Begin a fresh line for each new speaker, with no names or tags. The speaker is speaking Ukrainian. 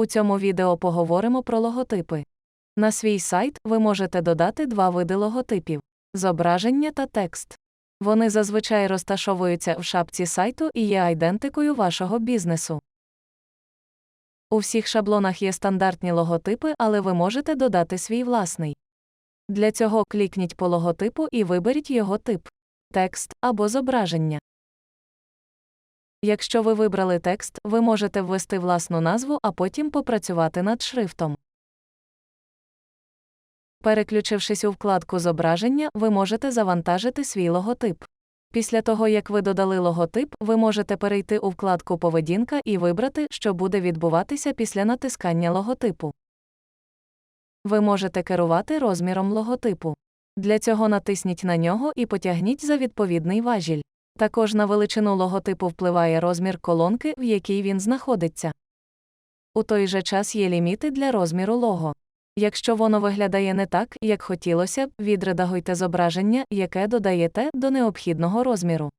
У цьому відео поговоримо про логотипи. На свій сайт ви можете додати два види логотипів зображення та текст. Вони зазвичай розташовуються в шапці сайту і є айдентикою вашого бізнесу. У всіх шаблонах є стандартні логотипи, але ви можете додати свій власний. Для цього клікніть по логотипу і виберіть його тип текст або зображення. Якщо ви вибрали текст, ви можете ввести власну назву, а потім попрацювати над шрифтом. Переключившись у вкладку зображення, ви можете завантажити свій логотип. Після того, як ви додали логотип, ви можете перейти у вкладку Поведінка і вибрати, що буде відбуватися після натискання логотипу. Ви можете керувати розміром логотипу. Для цього натисніть на нього і потягніть за відповідний важіль. Також на величину логотипу впливає розмір колонки, в якій він знаходиться. У той же час є ліміти для розміру лого. Якщо воно виглядає не так, як хотілося б, відредагуйте зображення, яке додаєте до необхідного розміру.